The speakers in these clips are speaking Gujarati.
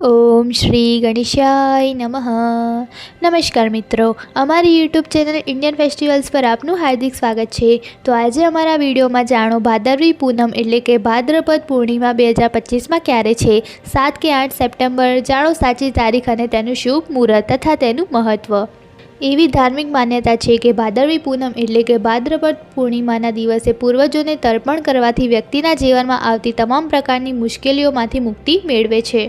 ઓમ શ્રી ગણેશાય નમઃ. નમસ્કાર મિત્રો, અમારી યુટ્યુબ ચેનલ ઇન્ડિયન ફેસ્ટિવલ્સ પર આપનું હાર્દિક સ્વાગત છે. તો આજે અમારા વિડીયોમાં જાણો ભાદરવી પૂનમ એટલે કે ભાદ્રપદ પૂર્ણિમા બે હજાર પચીસમાં ક્યારે છે? સાત કે આઠ સપ્ટેમ્બર, જાણો સાચી તારીખ અને તેનું શુભ મુહૂર્ત તથા તેનું મહત્ત્વ એવી ધાર્મિક માન્યતા છે કે ભાદરવી પૂનમ એટલે કે ભાદ્રપદ પૂર્ણિમાના દિવસે પૂર્વજોને તર્પણ કરવાથી વ્યક્તિના જીવનમાં આવતી તમામ પ્રકારની મુશ્કેલીઓમાંથી મુક્તિ મેળવે છે.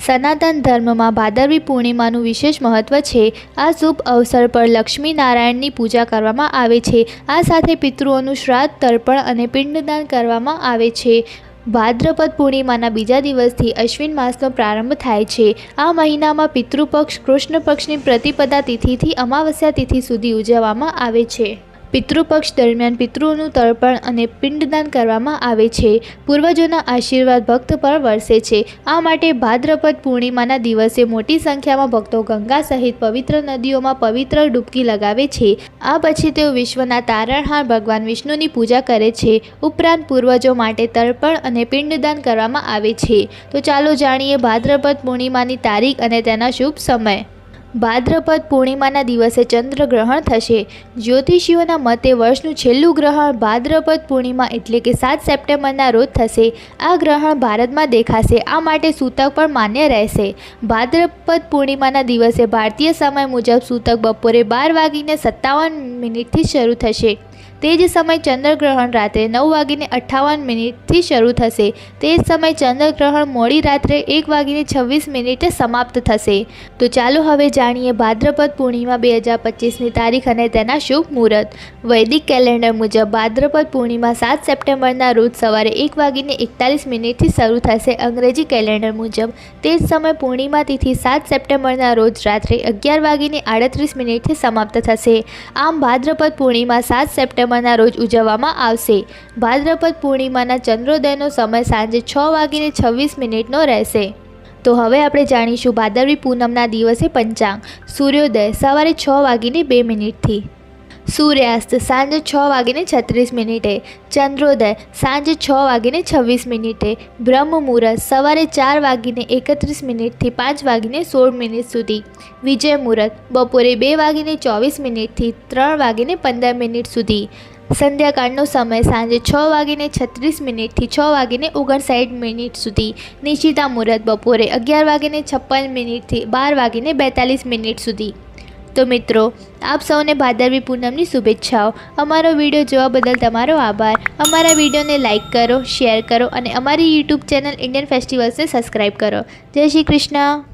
સનાતન ધર્મમાં ભાદરવી પૂર્ણિમાનું વિશેષ મહત્ત્વ છે. આ શુભ અવસર પર લક્ષ્મી નારાયણની પૂજા કરવામાં આવે છે. આ સાથે પિતૃઓનું શ્રાદ્ધ, તર્પણ અને પિંડદાન કરવામાં આવે છે. ભાદ્રપદ પૂર્ણિમાના બીજા દિવસથી અશ્વિન માસનો પ્રારંભ થાય છે. આ મહિનામાં પિતૃપક્ષ કૃષ્ણ પક્ષની પ્રતિપદા તિથિથી, અમાવસ્યા તિથિ સુધી ઉજવવામાં આવે છે. પિતૃપક્ષ દરમિયાન પિતૃઓનું તર્પણ અને પિંડદાન કરવામાં આવે છે. પૂર્વજોના આશીર્વાદ ભક્ત પર વરસે છે. આ માટે ભાદ્રપદ પૂર્ણિમાના દિવસે મોટી સંખ્યામાં ભક્તો ગંગા સહિત પવિત્ર નદીઓમાં પવિત્ર ડૂબકી લગાવે છે. આ પછી તેઓ વિશ્વના તારણહાર ભગવાન વિષ્ણુની પૂજા કરે છે. ઉપરાંત પૂર્વજો માટે તર્પણ અને પિંડદાન કરવામાં આવે છે. તો ચાલો જાણીએ ભાદ્રપદ પૂર્ણિમાની તારીખ અને તેના શુભ સમય. ભાદ્રપદ પૂર્ણિમાના દિવસે ચંદ્રગ્રહણ થશે. જ્યોતિષીઓના મતે વર્ષનું છેલ્લું ગ્રહણ ભાદ્રપદ પૂર્ણિમા એટલે કે સાત સપ્ટેમ્બરના રોજ થશે. આ ગ્રહણ ભારતમાં દેખાશે. આ માટે સૂતક પણ માન્ય રહેશે. ભાદ્રપદ પૂર્ણિમાના દિવસે ભારતીય સમય મુજબ સૂતક બપોરે બાર વાગીને સત્તાવન મિનિટથી શરૂ થશે. તે જ સમય ચંદ્રગ્રહણ રાત્રે નવ વાગીને અઠ્ઠાવન મિનિટથી શરૂ થશે. તે જ સમય ચંદ્રગ્રહણ મોડી રાત્રે એક વાગીને છવ્વીસ મિનિટે સમાપ્ત થશે. તો ચાલો હવે જાણીએ ભાદ્રપદ પૂર્ણિમા બે હજાર પચીસની તારીખ અને તેના શુભ મુહૂર્ત. વૈદિક કેલેન્ડર મુજબ ભાદ્રપદ પૂર્ણિમા સાત સપ્ટેમ્બરના રોજ સવારે એક વાગીને એકતાલીસ મિનિટથી શરૂ થશે અંગ્રેજી કેલેન્ડર મુજબ. તે જ સમય પૂર્ણિમા તિથિ સાત સપ્ટેમ્બરના રોજ રાત્રે અગિયાર વાગીને આડત્રીસ મિનિટથી સમાપ્ત થશે. આમ ભાદ્રપદ પૂર્ણિમા સાત સપ્ટેમ્બરના રોજ ઉજવવામાં આવશે. ભાદ્રપદ પૂર્ણિમાના ચંદ્રોદયનો સમય સાંજે છ વાગીને છવ્વીસ મિનિટનો રહેશે. તો હવે આપણે જાણીશું ભાદરવી પૂનમના દિવસે પંચાંગ. સૂર્યોદય સવારે છ વાગીને બે મિનિટથી. સૂર્યાસ્ત સાંજે છ વાગીને છત્રીસ મિનિટે, ચંદ્રોદય સાંજે છ વાગીને છવ્વીસ મિનિટે બ્રહ્મ મુહૂર્ત સવારે ચાર વાગીને એકત્રીસ મિનિટથી પાંચ વાગીને સોળ મિનિટ સુધી વિજય મુહૂર્ત બપોરે બે વાગીને ચોવીસ મિનિટથી ત્રણ વાગીને પંદર મિનિટ સુધી, સંધ્યાકાળનો સમય સાંજે છ વાગીને છત્રીસ મિનિટથી છ વાગીને ઓગણસાઠ મિનિટ સુધી નિશિતા મુહૂર્ત બપોરે અગિયાર વાગીને છપ્પન મિનિટથી બાર વાગીને બેતાલીસ મિનિટ સુધી તો મિત્રો, આપ સૌને ભાદરવી પૂનમની શુભેચ્છાઓ. અમારો વીડિયો જોવા બદલ તમારો આભાર. અમારા વિડીયોને લાઇક કરો, શેર કરો અને અમારી યુટ્યુબ ચેનલ ઇન્ડિયન ફેસ્ટિવલ્સને સબસ્ક્રાઈબ કરો. જય શ્રી કૃષ્ણ.